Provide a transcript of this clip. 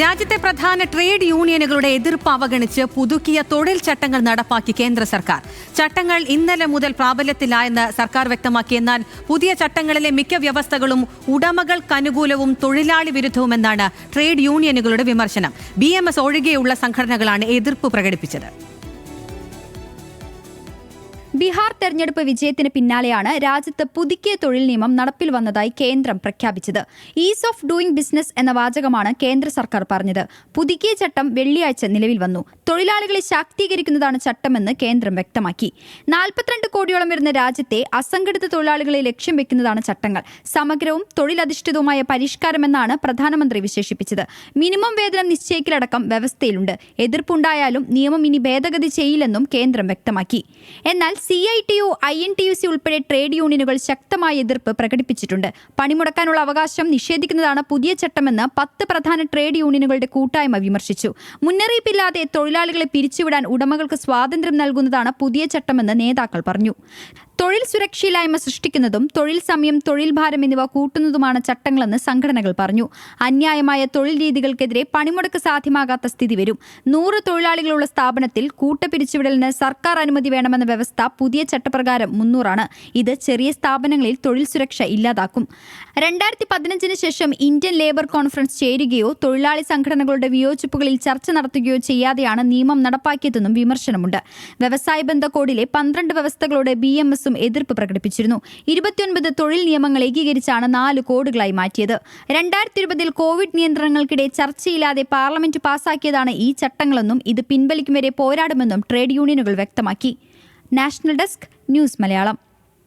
രാജ്യത്തെ പ്രധാന ട്രേഡ് യൂണിയനുകളുടെ എതിർപ്പ് അവഗണിച്ച് പുതുക്കിയ തൊഴിൽ ചട്ടങ്ങൾ നടപ്പാക്കി കേന്ദ്ര സർക്കാർ. ചട്ടങ്ങൾ ഇന്നലെ മുതൽ പ്രാബല്യത്തിലായെന്ന് സർക്കാർ വ്യക്തമാക്കി. എന്നാൽ പുതിയ ചട്ടങ്ങളിലെ മിക്ക വ്യവസ്ഥകളും ഉടമകൾക്കനുകൂലവും തൊഴിലാളി വിരുദ്ധവുമെന്നാണ് ട്രേഡ് യൂണിയനുകളുടെ വിമർശനം. ബി ഒഴികെയുള്ള സംഘടനകളാണ് എതിർപ്പ് പ്രകടിപ്പിച്ചത്. ബീഹാർ തെരഞ്ഞെടുപ്പ് വിജയത്തിന് പിന്നാലെയാണ് രാജ്യത്ത് പുതുക്കിയ തൊഴിൽ നിയമം നടപ്പിൽ വന്നതായി കേന്ദ്രം പ്രഖ്യാപിച്ചത്. ഈസ് ഓഫ് ഡൂയിങ് ബിസിനസ് എന്ന വാചകമാണ് കേന്ദ്ര സർക്കാർ പറഞ്ഞത്. പുതുക്കിയ ചട്ടം വെള്ളിയാഴ്ച നിലവിൽ വന്നു. തൊഴിലാളികളെ ശാക്തീകരിക്കുന്നതാണ് ചട്ടമെന്ന് കേന്ദ്രം വ്യക്തമാക്കി. നാൽപ്പത്തിരണ്ട് കോടിയോളം വരുന്ന രാജ്യത്തെ അസംഘടിത തൊഴിലാളികളെ ലക്ഷ്യം വെക്കുന്നതാണ് ചട്ടങ്ങൾ. സമഗ്രവും തൊഴിലധിഷ്ഠിതവുമായ പരിഷ്കാരമെന്നാണ് പ്രധാനമന്ത്രി വിശേഷിപ്പിച്ചത്. മിനിമം വേതനം നിശ്ചയിക്കലടക്കം വ്യവസ്ഥയിലുണ്ട്. എതിർപ്പുണ്ടായാലും നിയമം ഇനി ഭേദഗതി ചെയ്യില്ലെന്നും കേന്ദ്രം വ്യക്തമാക്കി. എന്നാൽ C I T U I N T U C ഉൾപ്പെടെ ട്രേഡ് യൂണിയനുകൾ ശക്തമായ എതിർപ്പ് പ്രകടിപ്പിച്ചിട്ടുണ്ട്. പണിമുടക്കാനുള്ള അവകാശം നിഷേധിക്കുന്നതാണ് പുതിയ ചട്ടമെന്ന് പത്ത് പ്രധാന ട്രേഡ് യൂണിയനുകളുടെ കൂട്ടായ്മ വിമർശിച്ചു. മുന്നറിയിപ്പില്ലാതെ തൊഴിലാളികളെ പിരിച്ചുവിടാൻ ഉടമകൾക്ക് സ്വാതന്ത്ര്യം നൽകുന്നതാണ് പുതിയ ചട്ടമെന്ന് നേതാക്കൾ പറഞ്ഞു. തൊഴിൽ സുരക്ഷയില്ലായ്മ സൃഷ്ടിക്കുന്നതും തൊഴിൽ സമയം തൊഴിൽ ഭാരം എന്നിവ കൂട്ടുന്നതുമാണ് ചട്ടങ്ങളെന്ന് സംഘടനകൾ പറഞ്ഞു. അന്യായമായ തൊഴിൽ രീതികൾക്കെതിരെ പണിമുടക്ക് സാധ്യമാകാത്ത സ്ഥിതി വരും. നൂറ് തൊഴിലാളികളുള്ള സ്ഥാപനത്തിൽ കൂട്ടപിരിച്ചുവിടലിന് സർക്കാർ അനുമതി വേണമെന്ന വ്യവസ്ഥ പുതിയ ചട്ടപ്രകാരം മുന്നൂറാണ്. ഇത് ചെറിയ സ്ഥാപനങ്ങളിൽ തൊഴിൽ സുരക്ഷ ഇല്ലാതാക്കും. രണ്ടായിരത്തി പതിനഞ്ചിന് ശേഷം ഇന്ത്യൻ ലേബർ കോൺഫറൻസ് ചേരുകയോ തൊഴിലാളി സംഘടനകളുടെ വിയോജിപ്പുകളിൽ ചർച്ച നടത്തുകയോ ചെയ്യാതെയാണ് നിയമം നടപ്പാക്കിയതെന്നും വിമർശനമുണ്ട്. വ്യവസായ ബന്ധ കോഡിലെ പന്ത്രണ്ട് വ്യവസ്ഥകളോട് ബി എം എസും എതിർപ്പ് പ്രകടിപ്പിച്ചിരുന്നു. ഇരുപത്തിയൊൻപത് തൊഴിൽ നിയമങ്ങൾ ഏകീകരിച്ചാണ് നാല് കോഡുകളായി മാറ്റിയത്. രണ്ടായിരത്തി ഇരുപതിൽ കോവിഡ് നിയന്ത്രണങ്ങൾക്കിടെ ചർച്ചയില്ലാതെ പാർലമെന്റ് പാസാക്കിയതാണ് ഈ ചട്ടങ്ങളെന്നും ഇത് പിൻവലിക്കും വരെ പോരാടുമെന്നും ട്രേഡ് യൂണിയനുകൾ വ്യക്തമാക്കി. National desk news Malayalam.